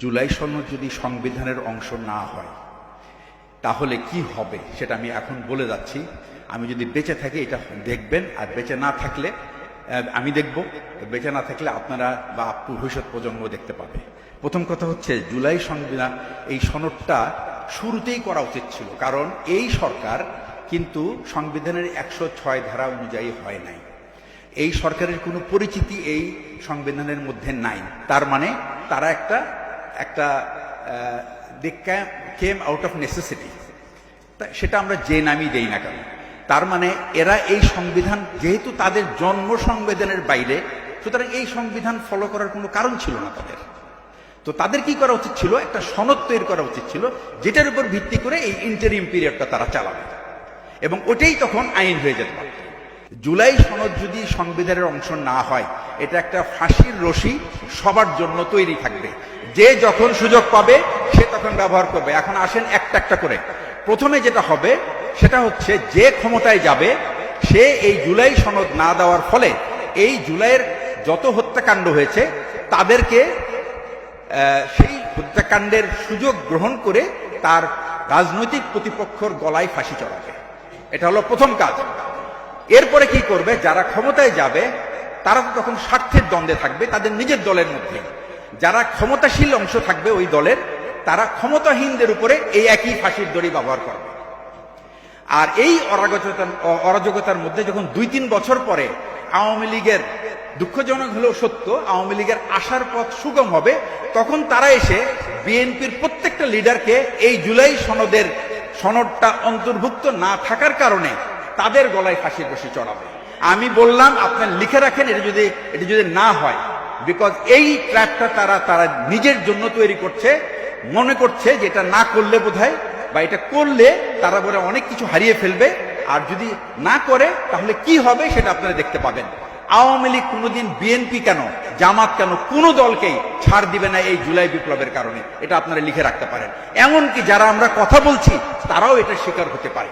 জুলাই সনদ যদি সংবিধানের অংশ না হয়, তাহলে কি হবে সেটা আমি এখন বলে যাচ্ছি। আমি যদি বেঁচে থাকি এটা দেখবেন, আর বেঁচে না থাকলে আমি দেখব। বেঁচে না থাকলে আপনারা বা ভবিষ্যৎ প্রজন্ম দেখতে পাবে। প্রথম কথা হচ্ছে, জুলাই সংবিধান, এই সনদটা শুরুতেই করা উচিত ছিল, কারণ এই সরকার কিন্তু সংবিধানের একশো ছয় ধারা অনুযায়ী হয় নাই। এই সরকারের কোনো পরিচিতি এই সংবিধানের মধ্যে নাই। তার মানে তারা একটা একটা they came out of necessity সেটা আমরা যে নামই দেই না কেন। তার মানে এরা এই সংবিধান, যেহেতু তাদের জন্ম সংবিধানের বাইরে, সুতরাং এই সংবিধান ফলো করার কোনো কারণ ছিল না তাদের। তো তাদের কি করা উচিত ছিল? একটা সনদ তৈরি করা উচিত ছিল, যেটার উপর ভিত্তি করে এই ইন্টারিম পিরিয়ডটা তারা চালাবে। এবং ওটাই তখন আইন হয়ে যেতে জুলাই সনদ যদি সংবিধানের অংশ না হয়, এটা একটা ফাঁসির রশি, সবার জন্য তৈরি থাকবে। যে যখন সুযোগ পাবে, সে তখন ব্যবহার করবে। এখন আসেন একটা একটা করে। প্রথমে যেটা হবে, সেটা হচ্ছে যে ক্ষমতায় যাবে, সে এই জুলাই সনদ না দেওয়ার ফলে এই জুলাইয়ের যত হত্যাকাণ্ড হয়েছে, তাদেরকে সেই হত্যাকাণ্ডের সুযোগ গ্রহণ করে তার রাজনৈতিক প্রতিপক্ষর গলায় ফাঁসি চড়াবে। এটা হলো প্রথম কাজ। এরপরে কি করবে? যারা ক্ষমতায় যাবে, তারা তো তখন স্বার্থের দ্বন্দ্বে থাকবে, তাদের নিজের দলের মধ্যে যারা ক্ষমতাশীল অংশ থাকবে ওই দলের, তারা ক্ষমতাহীনদের উপরে এই একই ফাঁসির দড়ি ব্যবহার করবে। আর এই অরাগতার অরাজকতার মধ্যে যখন দুই তিন বছর পরে আওয়ামী লীগের দুঃখজনক হলেও সত্য, আওয়ামী লীগের আসার পথ সুগম হবে, তখন তারা এসে বিএনপির প্রত্যেকটা লিডারকে এই জুলাই সনদের, সনদটা অন্তর্ভুক্ত না থাকার কারণে তাদের গলায় ফাঁসির বসে চড়াবে। আমি বললাম, আপনার লিখে রাখেন, এটা যদি এটা যদি না হয় বিকজ এই ট্র্যাপটা তারা তারা নিজের জন্য তৈরি করছে, মনে করছে যে এটা না করলে বোধহয় বা এটা করলে তারা বলে অনেক কিছু হারিয়ে ফেলবে। আর যদি না করে, তাহলে কি হবে সেটা আপনারা দেখতে পাবেন। আওয়ামী লীগ কোনোদিন বিএনপি কেন, জামাত কেন, কোনো দলকেই ছাড় দিবে না এই জুলাই বিপ্লবের কারণে। এটা আপনারা লিখে রাখতে পারেন। এমনকি যারা আমরা কথা বলছি, তারাও এটা স্বীকার হতে পারে।